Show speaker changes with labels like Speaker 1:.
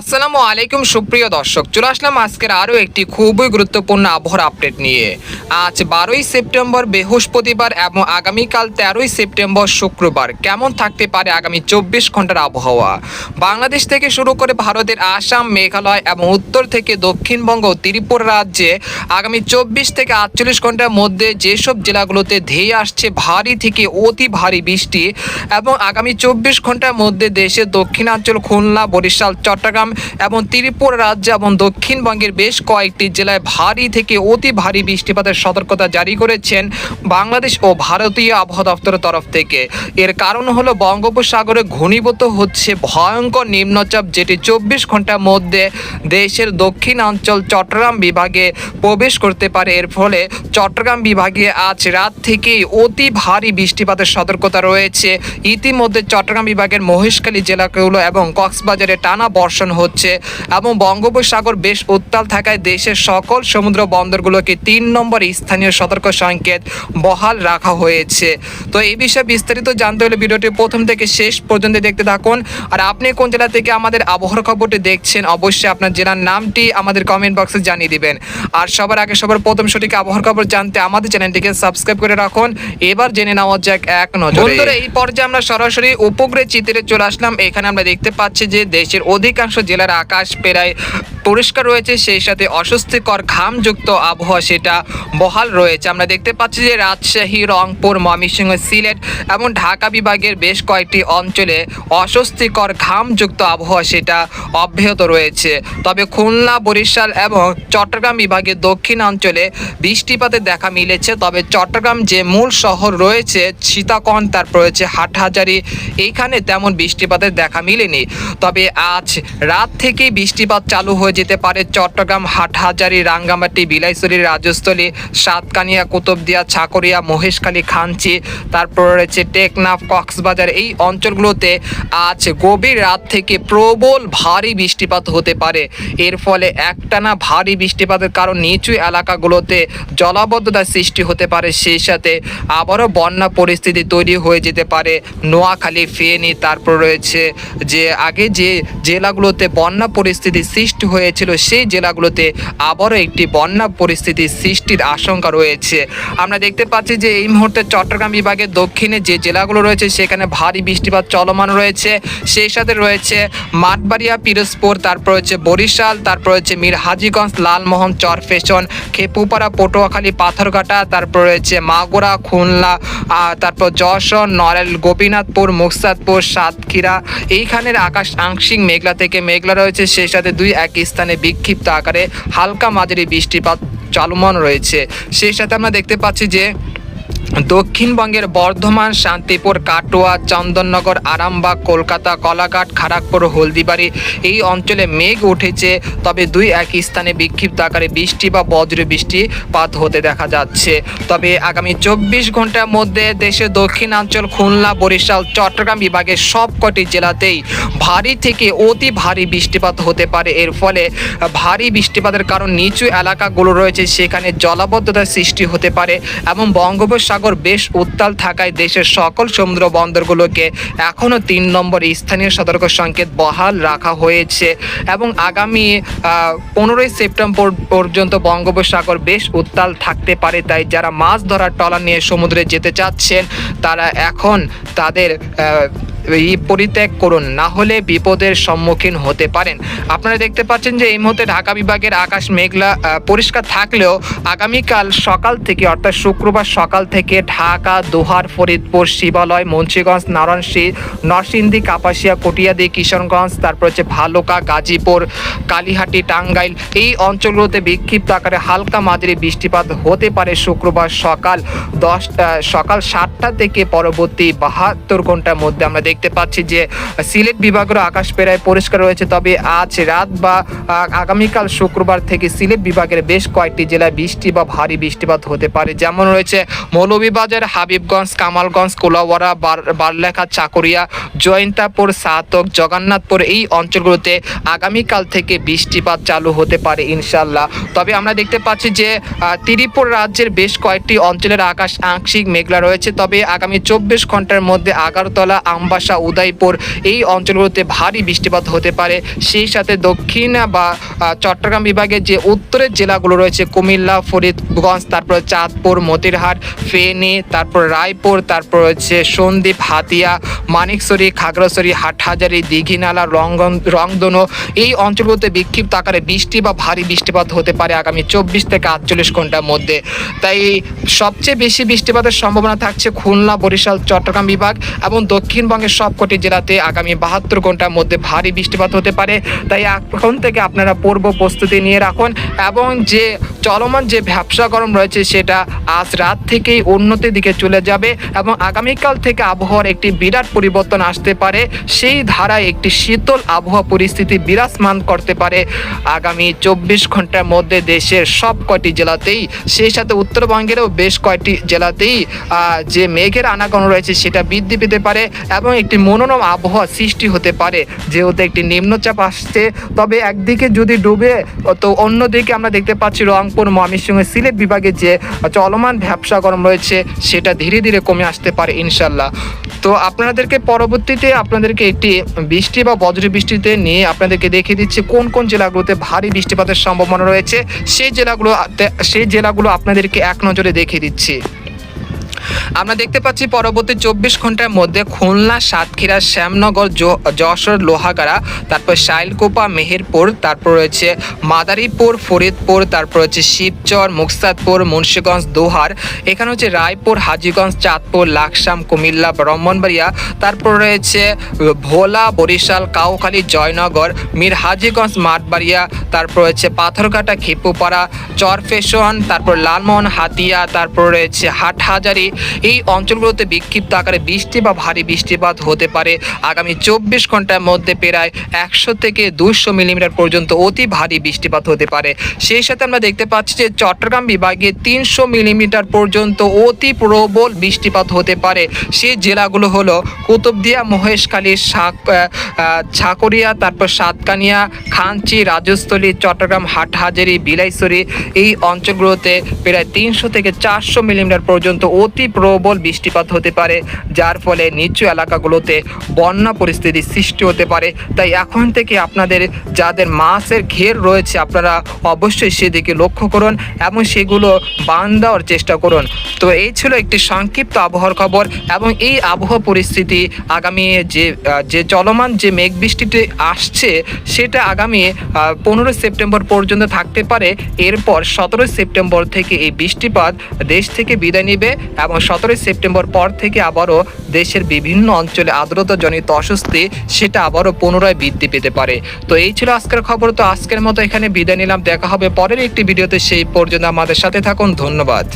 Speaker 1: আসসালামু আলাইকুম, সুপ্রিয় দর্শক। চলে আসলাম আজকের আরও একটি খুবই গুরুত্বপূর্ণ আবহাওয়ার আপডেট নিয়ে। আজ বারোই সেপ্টেম্বর, বৃহস্পতিবার এবং আগামীকাল তেরোই সেপ্টেম্বর, শুক্রবার। কেমন থাকতে পারে আগামী চব্বিশ ঘণ্টার আবহাওয়া? বাংলাদেশ থেকে শুরু করে ভারতের আসাম, মেঘালয় এবং উত্তর থেকে দক্ষিণবঙ্গ ত্রিপুরা রাজ্যে আগামী চব্বিশ থেকে আটচল্লিশ ঘণ্টার মধ্যে যেসব জেলাগুলোতে ধেয়ে আসছে ভারী থেকে অতি ভারী বৃষ্টি এবং আগামী চব্বিশ ঘণ্টার মধ্যে দেশের দক্ষিণাঞ্চল, খুলনা, বরিশাল, চট্টগ্রাম এবং ত্রিপুরা রাজ্য এবং দক্ষিণবঙ্গের বেশ কয়েকটি জেলায় ভারী থেকে অতি ভারী বৃষ্টিপাতের সতর্কতা জারি করেছেন বাংলাদেশ ও ভারতীয় আবহাওয়া দপ্তরের তরফ থেকে। এর কারণ হলো বঙ্গোপসাগরে ঘনীভূত হচ্ছে ভয়ঙ্কর নিম্নচাপ যেটি চব্বিশ ঘণ্টার মধ্যে দেশের দক্ষিণাঞ্চল চট্টগ্রাম বিভাগে প্রবেশ করতে পারে। এর ফলে চট্টগ্রাম বিভাগে আজ রাত থেকেই অতি ভারী বৃষ্টিপাতের সতর্কতা রয়েছে। ইতিমধ্যে চট্টগ্রাম বিভাগের মহেশখালী জেলাগুলো এবং কক্সবাজারে টানা বর্ষণ হচ্ছে এবং বঙ্গোপসাগর বেশ উত্তাল থাকায় দেশের সকল সমুদ্র বন্দরগুলোকে তিন নম্বর স্থানীয় সতর্ক সংকেত বহাল রাখা হয়েছে। তো এই বিষয়ে বিস্তারিত জানতে হলে ভিডিওটি প্রথম থেকে শেষ পর্যন্ত দেখতে থাকুন। আর আপনি কোন জেলা থেকে আমাদের আবহাওয়ার খবরটি দেখছেন, অবশ্যই আপনার জেলার নামটি আমাদের কমেন্ট বক্সে জানিয়ে দিবেন। আর সবার আগে সবার প্রথম সঠিক আবহাওয়ার খবর জানতে আমাদের চ্যানেলটিকে সাবস্ক্রাইব করে রাখুন। এবার জেনে নেওয়া যাক এক নজরে। এই পর্যায়ে আমরা সরাসরি উপগ্রহ চিত্রে চলে আসলাম। এখানে আমরা দেখতে পাচ্ছি যে দেশের অধিকাংশ জেলার আকাশ প্রায় পরিষ্কার রয়েছে, সেই সাথে অস্বস্তিকর ঘামযুক্ত আবহাওয়া সেটা বহাল রয়েছে। আমরা দেখতে পাচ্ছি যে রাজশাহী, রংপুর, ময়মনসিংহ, সিলেট এবং ঢাকা বিভাগের বেশ কয়েকটি অঞ্চলে অস্বস্তিকর ঘামযুক্ত আবহাওয়া সেটা অব্যাহত রয়েছে। তবে খুলনা, বরিশাল এবং চট্টগ্রাম বিভাগের দক্ষিণাঞ্চলে বৃষ্টিপাতের দেখা মিলেছে। তবে চট্টগ্রাম যে মূল শহর রয়েছে সীতাকন তারপর রয়েছে, হাটহাজারি, এইখানে তেমন বৃষ্টিপাতের দেখা মিলেনি। তবে আজ রাত থেকেই বৃষ্টিপাত চালু হয়ে যেতে পারে। চট্টগ্রাম, হাটহাজারি, রাঙ্গামাটি, বিলাইছড়ি, রাজস্থলী, সাতকানিয়া, কুতুবদিয়া ছাকরিয়া মহেশখালী, খাঞ্চি, তারপর রয়েছে টেকনাফ, কক্সবাজার। এই অঞ্চলগুলোতে আজ গভীর রাত থেকে প্রবল ভারী বৃষ্টিপাত হতে পারে। এর ফলে একটানা ভারী বৃষ্টিপাতের কারণ নিচু এলাকাগুলোতে জলাবদ্ধতার সৃষ্টি হতে পারে। সেই সাথে আবারও বন্যা পরিস্থিতি তৈরি হয়ে যেতে পারে। নোয়াখালী, ফেনী, তারপর রয়েছে যে আগে যে জেলাগুলোতে বন্যা পরিস্থিতি সৃষ্টি হয়েছিল, সেই জেলাগুলোতে আবারও একটি বন্যা পরিস্থিতি সৃষ্টির আশঙ্কা রয়েছে। আমরা দেখতে পাচ্ছি যে এই মুহূর্তে চট্টগ্রাম বিভাগের দক্ষিণে যে জেলাগুলো রয়েছে, সেখানে ভারী বৃষ্টিপাত চলমান রয়েছে। সেই সাথে রয়েছে মাঠবাড়িয়া, পিরোজপুর, তারপর হচ্ছে বরিশাল, তারপর হচ্ছে মীর হাজিগঞ্জ লালমোহন, চরফেশন, খেপুপাড়া, পটুয়াখালী, পাথরঘাটা, তারপর রয়েছে মাগুরা, খুলনা তারপর যশোর, নড়াইল, গোপীনাথপুর, মুকসাদপুর, সাতক্ষীরা। এইখানের আকাশ আংশিক মেঘলা থেকে মেঘলা রয়েছে। সেই সাথে দুই এক স্থানে বিক্ষিপ্ত আকারে হালকা মাঝারি বৃষ্টিপাত চলমান রয়েছে। সেই সাথে আমরা দেখতে পাচ্ছি যে দক্ষিণবঙ্গের বর্ধমান, শান্তিপুর, কাটোয়া, চন্দননগর, আরামবাগ, কলকাতা, কলাঘাট খড়গপুর হলদিবাড়ি এই অঞ্চলে মেঘ উঠেছে। তবে দুই এক স্থানে বিক্ষিপ্ত আকারে বৃষ্টি বা বজ্র বৃষ্টিপাত হতে দেখা যাচ্ছে। তবে আগামী চব্বিশ ঘণ্টার মধ্যে দেশের দক্ষিণাঞ্চল, খুলনা, বরিশাল, চট্টগ্রাম বিভাগের সবকটি জেলাতেই ভারী থেকে অতি ভারী বৃষ্টিপাত হতে পারে। এর ফলে ভারী বৃষ্টিপাতের কারণ নিচু এলাকাগুলো রয়েছে। সেখানে জলাবদ্ধতার সৃষ্টি হতে পারে এবং বঙ্গোপসাগর সাগর বেশ উত্তাল থাকায় দেশের সকল সমুদ্র বন্দরগুলোকে এখনও তিন নম্বর স্থানীয় সতর্ক সংকেত বহাল রাখা হয়েছে। এবং আগামী পনেরোই সেপ্টেম্বর পর্যন্ত বঙ্গোপসাগর বেশ উত্তাল থাকতে পারে। তাই যারা মাছ ধরার টলা নিয়ে সমুদ্রে যেতে চাচ্ছেন, তারা এখন তাদের পরিত্যাগ করুন, না হলে বিপদের সম্মুখীন হতে পারেন। আপনারা দেখতে পাচ্ছেন যে এই মুহূর্তে ঢাকা বিভাগের আকাশ মেঘলা পরিষ্কার থাকলেও আগামীকাল সকাল থেকে, অর্থাৎ শুক্রবার সকাল থেকে ঢাকা, দোহার, ফরিদপুর, শিবালয়, মুন্সীগঞ্জ, নারায়ণশী, নরসিংদী, কাপাসিয়া, কটিয়াদি কিশোরগঞ্জ তারপর হচ্ছে ভালুকা, গাজীপুর, কালীহাটি, টাঙ্গাইল এই অঞ্চলগুলোতে বিক্ষিপ্ত আকারে হালকা মাঝারি বৃষ্টিপাত হতে পারে শুক্রবার সকাল দশটা সকাল সাতটা থেকে পরবর্তী বাহাত্তর ঘণ্টার মধ্যে। আমরা দেখতে পাচ্ছি যে সিলেট বিভাগের আকাশ প্রায় পরিষ্কার রয়েছে, তবে আজ রাত বা আগামীকাল শুক্রবার থেকে সিলেট বিভাগের বেশ কয়েকটি জেলায় বৃষ্টি বা ভারী বৃষ্টিপাত হতে পারে। যেমন রয়েছে মৌলভীবাজার, হাবিবগঞ্জ, কামালগঞ্জ কোলাওয়ারা বার- বারলেখা, চাকুরিয়া, জয়ন্তাপুর, সাতক, জগন্নাথপুর এই অঞ্চলগুলোতে আগামীকাল থেকে বৃষ্টিপাত চালু হতে পারে ইনশাল্লাহ তবে আমরা দেখতে পাচ্ছি যে ত্রিপুর রাজ্যের বেশ কয়েকটি অঞ্চলের আকাশ আংশিক মেঘলা রয়েছে, তবে আগামী চব্বিশ ঘণ্টার মধ্যে আগারতলা আম্বা ভালোবাসা উদয়পুর। এই অঞ্চলগুলোতে ভারী বৃষ্টিপাত হতে পারে। সেই সাথে দক্ষিণ বা চট্টগ্রাম বিভাগের যে উত্তরের জেলাগুলো রয়েছে, কুমিল্লা, ফরিদগঞ্জ, তারপর চাঁদপুর, মতিরহাট, ফেনী, তারপর রায়পুর, তারপর হচ্ছে সন্দ্বীপ, হাতিয়া মানিকছড়ি খাগড়াছড়ি, হাটহাজারি, দীঘিনালা রঙ্গন রংদনো এই অঞ্চলগুলোতে বিক্ষিপ্ত আকারে বৃষ্টি বা ভারী বৃষ্টিপাত হতে পারে আগামী চব্বিশ থেকে আটচল্লিশ ঘণ্টার মধ্যে। তাই সবচেয়ে বেশি বৃষ্টিপাতের সম্ভাবনা থাকছে খুলনা, বরিশাল, চট্টগ্রাম বিভাগ এবং দক্ষিণবঙ্গের সবকটি জেলাতে আগামী বাহাত্তর ঘণ্টার মধ্যে ভারী বৃষ্টিপাত হতে পারে। তাই এখন থেকে আপনারা পূর্ব প্রস্তুতি নিয়ে রাখুন এবং যে চলমান যে ব্যবসা গরম রয়েছে, সেটা আজ রাত থেকেই উন্নতির দিকে চলে যাবে এবং আগামীকাল থেকে আবহাওয়ার একটি বিরাট পরিবর্তন আসতে পারে। সেই ধারায় একটি শীতল আবহাওয়া পরিস্থিতি বিরাজমান করতে পারে। আগামী চব্বিশ ঘণ্টার মধ্যে দেশের সব কয়টি জেলাতেই, সেই সাথে উত্তরবঙ্গেরও বেশ কয়েকটি জেলাতেই যে মেঘের আনাগোনা রয়েছে, সেটা বৃদ্ধি পেতে পারে এবং একটি মনোরম আবহাওয়া সৃষ্টি হতে পারে। যেহেতু একটি নিম্নচাপ আসছে, তবে একদিকে যদি ডুবে, তো অন্যদিকে আমরা দেখতে পাচ্ছি রংপুর ময়মনসিংহ সিলেট বিভাগে যে চলমান ব্যবসা গরম রয়েছে, সেটা ধীরে ধীরে কমে আসতে পারে ইনশাল্লাহ। তো আপনাদেরকে পরবর্তীতে আপনাদেরকে একটি বৃষ্টি বা বজ্র বৃষ্টিতে নিয়ে আপনাদেরকে দেখিয়ে দিচ্ছে কোন কোন জেলাগুলোতে ভারী বৃষ্টিপাতের সম্ভাবনা রয়েছে। সেই জেলাগুলো সেই জেলাগুলো আপনাদেরকে এক নজরে দেখিয়ে দিচ্ছি। আমরা দেখতে পাচ্ছি পরবর্তী চব্বিশ ঘণ্টার মধ্যে খুলনা, সাতক্ষীরা, শ্যামনগর যশোর, লোহাগাড়া, তারপর শাইলকোপা, মেহেরপুর, তারপর রয়েছে মাদারীপুর, ফরিদপুর, তারপর রয়েছে শিবচর, মুকসাদপুর, মুন্সীগঞ্জ, দোহার, এখানে হচ্ছে রায়পুর, হাজিগঞ্জ, চাঁদপুর, লাকসাম, কুমিল্লা, ব্রাহ্মণবাড়িয়া, তারপর রয়েছে ভোলা, বরিশাল, কাউখালী, জয়নগর, মীর হাজীগঞ্জ, মাঠবাড়িয়া, তারপর রয়েছে পাথরঘাটা খেপুপাড়া চরফেশন, তারপর লালমোহন, হাতিয়া, তারপর রয়েছে হাটহাজারি এই অঞ্চলগুলোতে বিক্ষিপ্ত আকারে বৃষ্টি বা ভারী বৃষ্টিপাত হতে পারে। আগামী চব্বিশ ঘণ্টার মধ্যে প্রায় একশো থেকে দুশো মিলিমিটার পর্যন্ত অতি ভারী বৃষ্টিপাত হতে পারে। সেই সাথে আমরা দেখতে পাচ্ছি যে চট্টগ্রাম বিভাগে তিনশো মিলিমিটার পর্যন্ত অতি প্রবল বৃষ্টিপাত হতে পারে। সেই জেলাগুলো হলো কুতুবদিয়া, মহেশখালী ছাকরিয়া তারপর সাতকানিয়া, খাঞ্চি, রাজস্থলী, চট্টগ্রাম, হাটহাজারি, বিলাইছড়ি। এই অঞ্চলগুলোতে প্রায় তিনশো থেকে চারশো মিলিমিটার পর্যন্ত অতি প্রবল বৃষ্টিপাত হতে পারে, যার ফলে নিচু এলাকাগুলোতে বন্যা পরিস্থিতির সৃষ্টি হতে পারে। তাই এখন থেকে আপনাদের যাদের মাছের ঘের রয়েছে, আপনারা অবশ্যই সেদিকে লক্ষ্য করুন এবং সেগুলো বান দেওয়ার চেষ্টা করুন। তো এই ছিল একটি সংক্ষিপ্ত আবহাওয়ার খবর এবং এই আবহাওয়া পরিস্থিতি আগামী যে যে চলমান যে মেঘ বৃষ্টিটি আসছে, সেটা আগামী পনেরোই সেপ্টেম্বর পর্যন্ত থাকতে পারে। এরপর সতেরোই সেপ্টেম্বর থেকে এই বৃষ্টিপাত দেশ থেকে বিদায় নেবে এবং সতেরোই সেপ্টেম্বর পর থেকে আবারও দেশের বিভিন্ন অঞ্চলে আর্দ্রতাজনিত অস্বস্তি, সেটা আবারও পুনরায় বৃদ্ধি পেতে পারে। তো এই ছিল আজকের খবর। তো আজকের মতো এখানে বিদায় নিলাম। দেখা হবে পরের একটি ভিডিওতে। সেই পর্যন্ত আমাদের সাথে থাকুন। ধন্যবাদ।